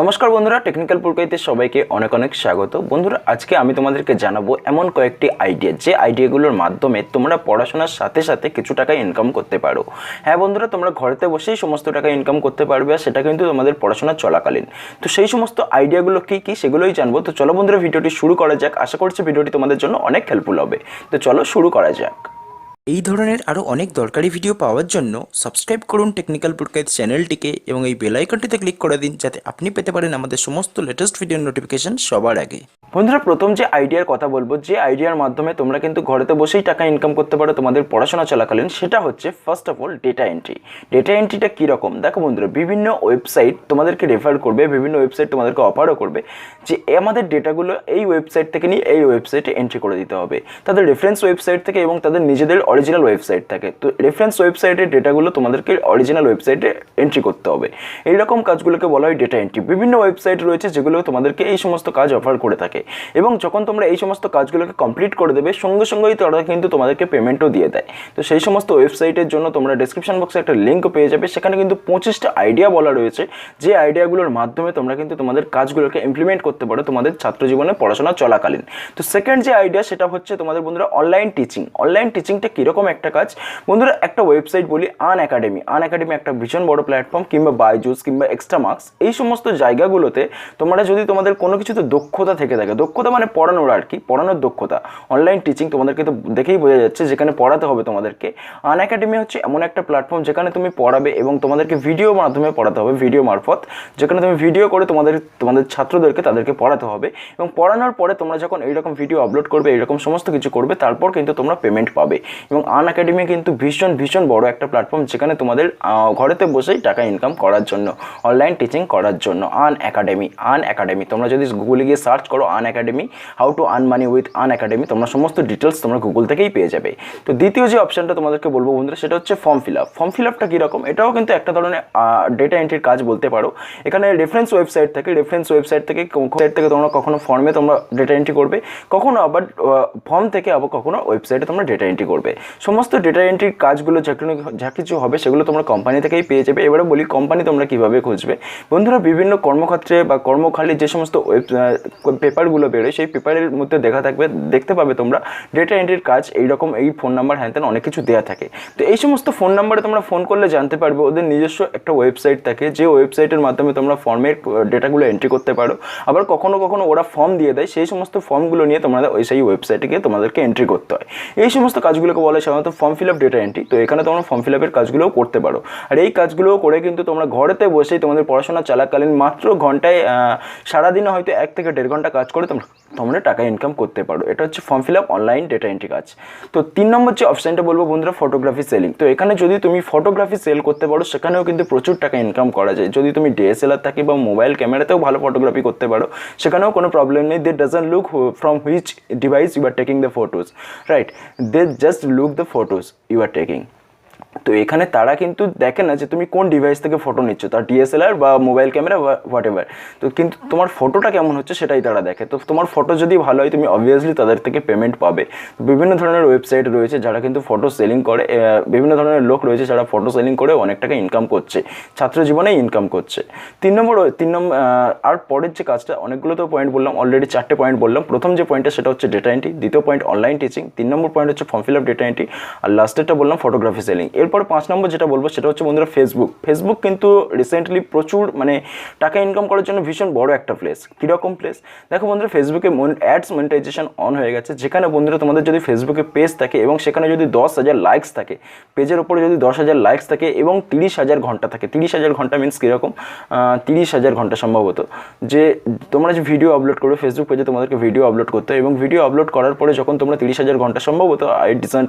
নমস্কার বন্ধুরা টেকনিক্যাল পুরকাইতে সবাইকে অনেক অনেক স্বাগত। বন্ধুরা, আজকে আমি তোমাদেরকে জানাব এমন কয়েকটি আইডিয়া যে আইডিয়াগুলোর মাধ্যমে তোমরা পড়াশোনার সাথে সাথে কিছু টাকা ইনকাম করতে পারো। হ্যাঁ বন্ধুরা, তোমরা ঘরেতে বসেই সমস্ত টাকা ইনকাম করতে পারবে আর সেটা কিন্তু তোমাদের পড়াশোনা চলাকালীন। তো সেই সমস্ত আইডিয়াগুলো কী কী সেগুলোই জানব। তো চলো বন্ধুরা, ভিডিওটি শুরু করা যাক। আশা করছি ভিডিওটি তোমাদের জন্য অনেক হেল্পফুল হবে। তো চলো শুরু করা যাক। এই ধরনের আরও অনেক দরকারি ভিডিও পাওয়ার জন্য সাবস্ক্রাইব করুন টেকনিক্যাল পুরকাইত চ্যানেলটিকে এবং এই বেল আইকনটিতে ক্লিক করে দিন যাতে আপনি পেতে পারেন আমাদের সমস্ত লেটেস্ট ভিডিও নোটিফিকেশন সবার আগে। বন্ধুরা, প্রথম যে আইডিয়ার কথা বলব, যে আইডিয়ার মাধ্যমে তোমরা কিন্তু ঘরেতে বসেই টাকা ইনকাম করতে পারো তোমাদের পড়াশোনা চলাকালীন, সেটা হচ্ছে first of all data entry data এন্ট্রিটা কীরকম দেখো বন্ধুরা, বিভিন্ন ওয়েবসাইট তোমাদেরকে রেফার করবে, বিভিন্ন ওয়েবসাইট তোমাদেরকে অফারও করবে, যে আমাদের ডেটাগুলো এই ওয়েবসাইট থেকে নিয়ে এই ওয়েবসাইটে এন্ট্রি করে দিতে হবে। তাদের রেফারেন্স ওয়েবসাইট থেকে এবং তাদের নিজেদের অরিজিনাল ওয়েবসাইট থাকে। তো রেফারেন্স ওয়েবসাইটের ডেটাগুলো তোমাদেরকে অরিজিনাল ওয়েবসাইটে এন্ট্রি করতে হবে। এইরকম কাজগুলোকে বলা হয় ডেটা এন্ট্রি বিভিন্ন ওয়েবসাইট রয়েছে যেগুলো তোমাদেরকে এই সমস্ত কাজ অফার করে থাকে। এবং যখন তোমরা এই সমস্ত কাজগুলোকে কমপ্লিট করে দেবে, সঙ্গে সঙ্গেই তারা কিন্তু তোমাদেরকে পেমেন্টও দিয়ে দেয়। তো সেই সমস্ত ওয়েবসাইটের জন্য তোমরা ডিসক্রিপশন বক্সে একটা লিঙ্ক পেয়ে যাবে। সেখানে কিন্তু পঁচিশটা আইডিয়া বলা রয়েছে। যে আইডিয়াগুলোর মাধ্যমে তোমরা কিন্তু তোমাদের কাজগুলোকে ইমপ্লিমেন্ট করতে পারো তোমাদের ছাত্র জীবনে পড়াশোনা চলাকালীন। তো সেকেন্ড যে আইডিয়া সেটা হচ্ছে তোমাদের বন্ধুরা অনলাইন টিচিং অনলাইন টিচিংটা কীরকম একটা কাজ। বন্ধুরা, একটা ওয়েবসাইট বলি আন একাডেমি আন একাডেমি একটা ভীষণ বড় প্ল্যাটফর্ম কিংবা বাইজুস কিংবা এক্সট্রা মার্কস এই সমস্ত জায়গাগুলোতে তোমরা যদি তোমাদের কোনো কিছুতে দক্ষতা থেকে থাকে, দক্ষতা মানে পড়ানোর আর কি, পড়ানোর দক্ষতা। অনলাইন টিচিং তোমাদেরকে তো দেখেই বোঝা যাচ্ছে, যেখানে পড়াতে হবে তোমাদেরকে। আন একাডেমি হচ্ছে এমন একটা প্ল্যাটফর্ম যেখানে তুমি পড়াবে এবং তোমাদেরকে ভিডিও মাধ্যমে পড়াতে হবে ভিডিও মারফত। যেখানে তুমি ভিডিও করে তোমাদের তোমাদের ছাত্রদেরকে তাদেরকে পড়াতে হবে এবং পড়ানোর পরে তোমরা যখন এইরকম ভিডিও আপলোড করবে, এইরকম সমস্ত কিছু করবে, তারপর কিন্তু তোমরা পেমেন্ট পাবে। এবং আন একাডেমি কিন্তু ভীষণ ভীষণ বড় একটা প্ল্যাটফর্ম যেখানে তোমাদের ঘরেতে বসেই টাকা ইনকাম করার জন্য অনলাইন টিচিং করার জন্য আন একাডেমি আন একাডেমি। তোমরা যদি গুগলে গিয়ে সার্চ করো Unacademy how to earn money with Unacademy, তোমরা সমস্ত ডিটেলস তোমরা গুগল থেকেই পেয়ে যাবে। তো দ্বিতীয় যে অপশানটা তোমাদেরকে বলব বন্ধুরা, সেটা হচ্ছে form fill up form fill আপটা কীরকম এটাও কিন্তু একটা ধরনের ডেটা এন্ট্রির কাজ বলতে পারো। এখানে রেফারেন্স ওয়েবসাইট থেকে রেফারেন্স ওয়েবসাইট থেকে ওয়েবসাইট থেকে তোমরা কখনো ফর্মে তোমরা ডেটা এন্ট্রি করবে, কখনো আবার ফর্ম থেকে আবার কখনো ওয়েবসাইটে তোমরা ডেটা এন্ট্রি করবে। সমস্ত ডেটা এন্ট্রির কাজগুলো যা কোনো যা কিছু হবে সেগুলো তোমরা কোম্পানি থেকেই পেয়ে যাবে। এবারে বলি কোম্পানি তোমরা কীভাবে খুঁজবে? বন্ধুরা, বিভিন্ন কর্মক্ষেত্রে বা কর্মখালি যে সমস্ত ওয়েব পেপারগুলো বেরোয়, সেই পেপারের মধ্যে দেখা থাকবে, দেখতে পাবে তোমরা ডেটা এন্ট্রির কাজ এইরকম এই ফোন নাম্বার হ্যান ত্যান অনেক কিছু দেওয়া থাকে। তো এই সমস্ত ফোন নাম্বারে তোমরা ফোন করলে জানতে পারবে, ওদের নিজস্ব একটা ওয়েবসাইট থাকে, যে ওয়েবসাইটের মাধ্যমে তোমরা ফর্মের ডেটাগুলো এন্ট্রি করতে পারো। আবার কখনো কখনো ওরা ফর্ম দিয়ে দেয়, সেই সমস্ত ফর্মগুলো নিয়ে তোমাদের ওই সেই ওয়েবসাইটে গিয়ে তোমাদেরকে এন্ট্রি করতে হয়। এই সমস্ত কাজগুলোকে বলা সাধারণত form fill up data entry তো এখানে তোমরা ফর্ম ফিল আপের কাজগুলোও করতে পারো। আর এই কাজগুলো করে কিন্তু তোমরা ঘরেতে বসেই তোমাদের পড়াশোনা চলাকালীন মাত্র ঘন্টায় সারাদিনে হয়তো এক থেকে দেড় ঘণ্টা কাজ করে তোমরা তোমরা টাকা ইনকাম করতে পারো। এটা হচ্ছে form fill up online data entry কাজ। তো তিন নম্বর যে অপশানটা বলব বন্ধুরা ফটোগ্রাফি সেলিং তো এখানে যদি তুমি ফটোগ্রাফি সেল করতে পারো, সেখানেও কিন্তু প্রচুর টাকা ইনকাম করা যায়। যদি তুমি ডিএসএলআর থাকে বা মোবাইল ক্যামেরাতেও ভালো ফটোগ্রাফি করতে পারো, সেখানেও কোনো প্রবলেম নেই। They doesn't look from which device you are taking the photos right they just look the photos you are taking তো এখানে তারা কিন্তু দেখে না যে তুমি কোন ডিভাইস থেকে ফটো নিচ্ছ, তার ডিএসএলআর বা মোবাইল ক্যামেরা হোয়াট এভার তো কিন্তু তোমার ফটোটা কেমন হচ্ছে সেটাই তারা দেখে। তো তোমার ফটো যদি ভালো হয়, তুমি অবভিয়াসলি তাদের থেকে পেমেন্ট পাবে। বিভিন্ন ধরনের ওয়েবসাইট রয়েছে যারা কিন্তু ফটো সেলিং করে বিভিন্ন ধরনের লোক রয়েছে যারা ফটো সেলিং করে অনেক টাকা ইনকাম করছে, ছাত্র জীবনে ইনকাম করছে। তিন নম্বর তিন নম্বর আর পরের যে কাজটা, অনেকগুলো তো পয়েন্ট বললাম অলরেডি চারটে পয়েন্ট বললাম। প্রথম যে পয়েন্টটা সেটা হচ্ছে ডেটা এন্ট্রি দ্বিতীয় পয়েন্ট অনলাইন টিচিং তিন নম্বর পয়েন্ট হচ্ছে form fill up data entry আর লাস্টেরটা বললাম ফটোগ্রাফি সেলিং এরপর পাঁচ নম্বর যেটা বলব সেটা হচ্ছে বন্ধুরা ফেসবুক ফেসবুক কিন্তু রিসেন্টলি প্রচুর মানে টাকা ইনকাম করার জন্য ভীষণ বড় একটা প্লেস কীরকম প্লেস দেখো বন্ধুরা ফেসবুকে অ্যাডস মনিটাইজেশন অন হয়ে গেছে। যেখানে বন্ধুরা তোমাদের যদি ফেসবুকে পেজ থাকে এবং সেখানে যদি দশ হাজার লাইকস থাকে পেজের ওপরে যদি দশ হাজার লাইকস থাকে এবং তিরিশ হাজার ঘণ্টা থাকে। তিরিশ হাজার ঘণ্টা মিনস কীরকম? তিরিশ হাজার ঘণ্টা সম্ভবত। যে তোমরা যে ভিডিও আপলোড করবে ফেসবুক পেজে তোমাদেরকে ভিডিও আপলোড করতে এবং ভিডিও আপলোড করার পরে যখন তোমরা তিরিশ হাজার ঘণ্টা সম্ভবত I decent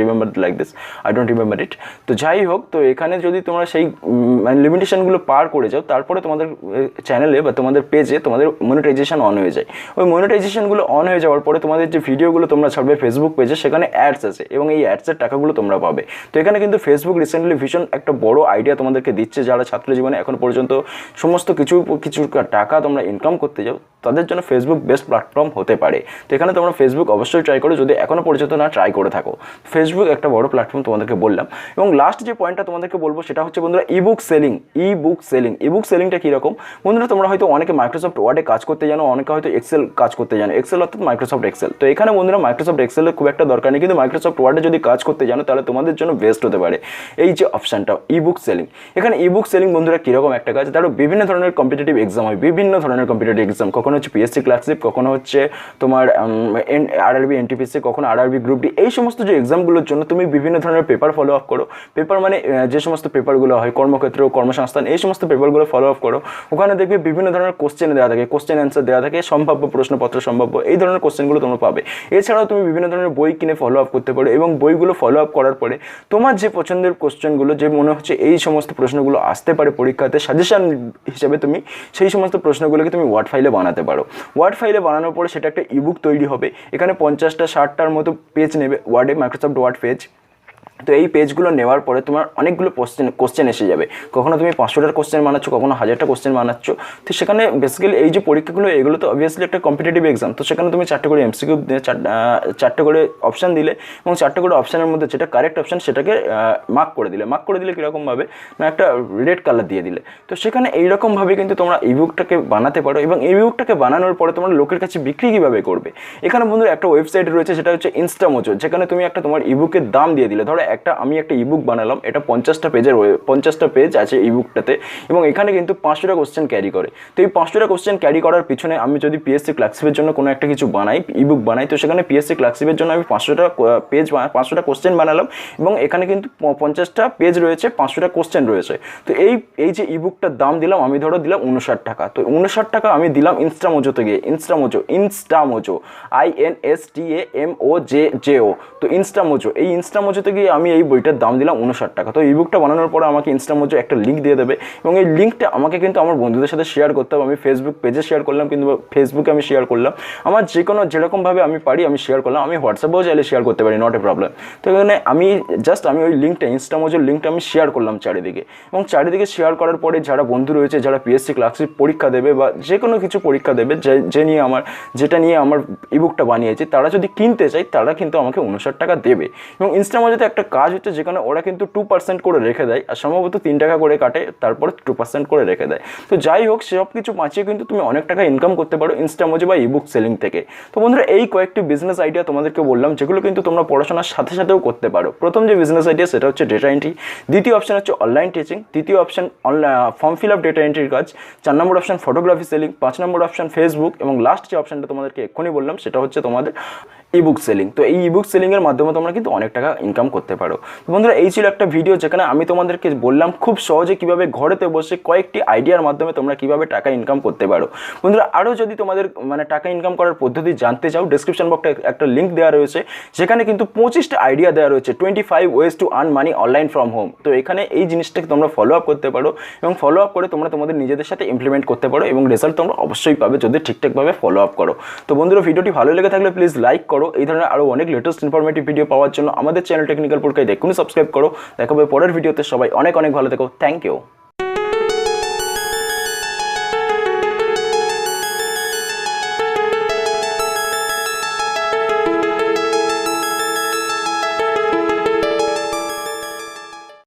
remember like this I don't remember it তো যাই হোক, তো এখানে যদি তোমরা সেই মানে লিমিটেশনগুলো পার করে যাও, তারপরে তোমাদের চ্যানেলে বা তোমাদের পেজে তোমাদের মনিটাইজেশন অন হয়ে যায়। ওই মনিটাইজেশনগুলো অন হয়ে যাওয়ার পরে তোমাদের যে ভিডিওগুলো তোমরা ছাড়বে ফেসবুক পেজে সেখানে অ্যাডস আছে এবং এই অ্যাডসের টাকাগুলো তোমরা পাবে। তো এখানে কিন্তু ফেসবুক রিসেন্টলি ভীষণ একটা বড় আইডিয়া তোমাদেরকে দিচ্ছে, যারা ছাত্র জীবনে এখন পর্যন্ত সমস্ত কিছু কিছু টাকা তোমরা ইনকাম করতে যাও, তাদের জন্য ফেসবুক বেস্ট প্ল্যাটফর্ম হতে পারে। তো এখানে তোমরা ফেসবুক অবশ্যই ট্রাই করো, যদি এখনও পর্যন্ত না ট্রাই করে থাকো। ফেসবুক একটা বড় প্ল্যাটফর্ম তোমাদেরকে বললাম। এবং লাস্ট যে পয়েন্টটা তোমাদেরকে বলব সেটা হচ্ছে বন্ধুরা ebook selling ebook selling ebook সেলিংটা কীরকম? বন্ধুরা তোমরা হয়তো অনেকে মাইক্রোসফট ওয়ার্ডে কাজ করতে জানো, অনেকে হয়তো এক্সেল কাজ করতে জানো। এক্সেল অর্থাৎ মাইক্রোসফট এক্সেল তো এখানে বন্ধুরা মাইক্রোসফট এক্সেলের খুব একটা দরকার নেই, কিন্তু মাইক্রোসফট ওয়ার্ডে যদি কাজ করতে জানো, তাহলে তোমাদের জন্য বেস্ট হতে পারে। এই যে অপশানটা ই বুক সেলিং এখানে ইবুক সেলিং বন্ধুরা কীরকম একটা কাজ? তারও বিভিন্ন ধরনের কম্পিটিটিভ এক্সাম হয়, বিভিন্ন ধরনের কম্পিটিটিভ এক্সাম কখনো হচ্ছে পিএসসি ক্লাসিপ কখনো হচ্ছে তোমার আর আরআরবি এনটিপিসি কখনো আরআরবি গ্রুপ ডি এই সমস্ত যে এক্সামগুলোর জন্য তুমি বিভিন্ন ধরনের পেপার ফলো আপ করো। পেপার মানে যে সমস্ত পেপারগুলো হয়, কর্মক্ষেত্র, কর্মসংস্থান, এই সমস্ত পেপারগুলো ফলো আপ করো। ওখানে দেখবে বিভিন্ন ধরনের কোশ্চেন দেওয়া থাকে কোশ্চেন অ্যান্সার দেওয়া থাকে, সম্ভাব্য প্রশ্নপত্র, সম্ভাব্য, এই ধরনের কোশ্চেনগুলো তোমরা পাবে। এছাড়াও তুমি বিভিন্ন ধরনের বই কিনে ফলো আপ করতে পারো এবং বইগুলো ফলো আপ করার পরে তোমার যে পছন্দের কোশ্চেনগুলো যে মনে হচ্ছে এই সমস্ত প্রশ্নগুলো আসতে পারে পরীক্ষাতে সাজেশন হিসেবে তুমি সেই সমস্ত প্রশ্নগুলোকে তুমি ওয়ার্ড ফাইলে বানাতে পারো। ওয়ার্ড ফাইলে বানানোর পরে সেটা একটা ইবুক তৈরি হবে। এখানে পঞ্চাশটা, ষাটটার মতো পেজ নেবে ওয়ার্ডে মাইক্রোসফট ওয়ার্ড পেজ তো এই পেজগুলো নেওয়ার পরে তোমার অনেকগুলো কোশ্চেন কোশ্চেন এসে যাবে। কখনো তুমি পাঁচশোটার কোশ্চেন বানাচ্ছ, কখনো হাজারটা কোশ্চেন বানাচ্ছ। তো সেখানে বেসিক্যালি এই যে পরীক্ষাগুলো, এগুলো তো অবভিয়াসলি একটা কম্পিটিটিভ এক্সাম তো সেখানে তুমি চারটে করে এমসিকিউ চারটে করে অপশান দিলে এবং চারটে করে অপশানের মধ্যে যেটা কারেক্ট অপশান সেটাকে মার্ক করে দিলে। মার্ক করে দিলে কীরকমভাবে না একটা রেড কালার দিয়ে দিলে। তো সেখানে এইরকমভাবে কিন্তু তোমরা ইবুকটাকে বানাতে পারো এবং ইবুকটাকে বানানোর পরে তোমরা লোকের কাছে বিক্রি কীভাবে করবে? এখানে বন্ধুরা একটা ওয়েবসাইট রয়েছে, সেটা হচ্ছে ইনস্টামোজো যেখানে তুমি একটা তোমার ইবুকের দাম দিয়ে দিলে। ধরো একটা, আমি একটা ইবুক বানালাম, এটা পঞ্চাশটা পেজের পঞ্চাশটা পেজ আছে ইবুকটাতে এবং এখানে কিন্তু পাঁচশোটা কোশ্চেন ক্যারি করে। তো এই পাঁচশোটা কোশ্চেন ক্যারি করার পিছনে আমি যদি পিএসসি ক্লাসিপের জন্য কোনো একটা কিছু বানাই ইবুক বানাই, তো সেখানে পিএসসি ক্লাসিপের জন্য আমি পাঁচশোটা পেজ পাঁচশোটা কোশ্চেন বানালাম, এবং এখানে কিন্তু পঞ্চাশটা পেজ রয়েছে, পাঁচশোটা কোশ্চেন রয়েছে। তো এই এই যে ইবুকটার দাম দিলাম, আমি ধরো দিলাম উনষাট টাকা। তো উনষাট টাকা আমি দিলাম ইনস্টামোজোতে গিয়ে Instamojo Instamojo I N S T A M O J J O তো ইনস্টামোজো এই ইনস্টামোজোতে গিয়ে আমি এই বইটার দাম দিলাম উনষাট টাকা। তো ইবুকটা বানানোর পরে আমাকে ইনস্টামোজো একটা লিঙ্ক দিয়ে দেবে এবং এই লিঙ্কটা আমাকে কিন্তু আমার বন্ধুদের সাথে শেয়ার করতে হবে। আমি ফেসবুক পেজে শেয়ার করলাম কিন্তু ফেসবুকে আমি শেয়ার করলাম। আমার যে কোনো যেরকমভাবে আমি পারি আমি শেয়ার করলাম। আমি হোয়াটসঅ্যাপেও চাইলে শেয়ার করতে পারি নট এ প্রবলেম তো এখানে আমি জাস্ট আমি ওই লিঙ্কটা ইনস্টামোজোর লিঙ্কটা আমি শেয়ার করলাম চারিদিকে। এবং চারিদিকে শেয়ার করার পরে যারা বন্ধু রয়েছে, যারা পিএসসি ক্লাসিক পরীক্ষা দেবে বা যে কোনো কিছু পরীক্ষা দেবে, যে যে নিয়ে আমার, যেটা নিয়ে আমার ইবুকটা বানিয়েছে, তারা যদি কিনতে চায়, তারা কিন্তু আমাকে উনষাট টাকা দেবে। এবং ইনস্টামোজোতে একটা কাজ হচ্ছে যেখানে ওরা কিন্তু টু পার্সেন্ট করে রেখে দেয় আর সম্ভবত তিন টাকা করে কাটে, তারপর টু পার্সেন্ট করে রেখে দেয়। তো যাই হোক সব কিছু বাঁচিয়ে কিন্তু তুমি অনেক টাকা ইনকাম করতে পারো ইনস্টামোজো বা ইবুক সেলিং থেকে। তো বন্ধুরা, এই কয়েকটি বিজনেস আইডিয়া তোমাদেরকে বললাম, যেগুলো কিন্তু তোমরা পড়াশোনার সাথে সাথেও করতে পারো। প্রথম যে বিজনেস আইডিয়া সেটা হচ্ছে ডেটা এন্ট্রি দ্বিতীয় অপশন হচ্ছে অনলাইন টিচিং তৃতীয় option form fill up data এন্ট্রির কাজ। চার নম্বর অপশন ফটোগ্রাফি সেলিং পাঁচ নম্বর অপশন ফেসবুক এবং লাস্ট যে অপশনটা তোমাদেরকে এক্ষুনি বললাম, সেটা হচ্ছে তোমাদের ইবুক সেলিং তো এই ইবুক সেলিংয়ের মাধ্যমে তোমরা কিন্তু অনেক টাকা ইনকাম করতে পারো। তো বন্ধুরা, এই ছিল একটা ভিডিও যেখানে আমি তোমাদেরকে বললাম খুব সহজে কীভাবে ঘরেতে বসে কয়েকটি আইডিয়ার মাধ্যমে তোমরা কীভাবে টাকা ইনকাম করতে পারো। বন্ধুরা আরও যদি তোমাদের মানে টাকা ইনকাম করার পদ্ধতি জানতে চাও ডিসক্রিপশন বক্সে একটা লিঙ্ক দেওয়া রয়েছে, যেখানে কিন্তু পঁচিশটা আইডিয়া দেওয়া রয়েছে twenty five ways to earn money online from home তো এখানে এই জিনিসটাকে তোমরা ফলো আপ করতে পারো এবং ফলো আপ করে তোমরা তোমাদের নিজেদের সাথে ইমপ্লিমেন্ট করতে পারো এবং রেজাল্ট তোমরা অবশ্যই পাবে যদি ঠিকঠাকভাবে ফলো আপ করো। তো বন্ধুরা ভিডিওটি ভালো লেগে থাকলে প্লিজ লাইক করো এই ধরনের আরও অনেক লেটেস্ট ইনফরমেটিভ ভিডিও পাওয়ার জন্য আমাদের চ্যানেল টেকনিক্যাল পড়কাই দেখুন সাবস্ক্রাইব করো। দেখাবে পরের ভিডিওতে সবাই অনেক অনেক ভালো থেকো। Thank you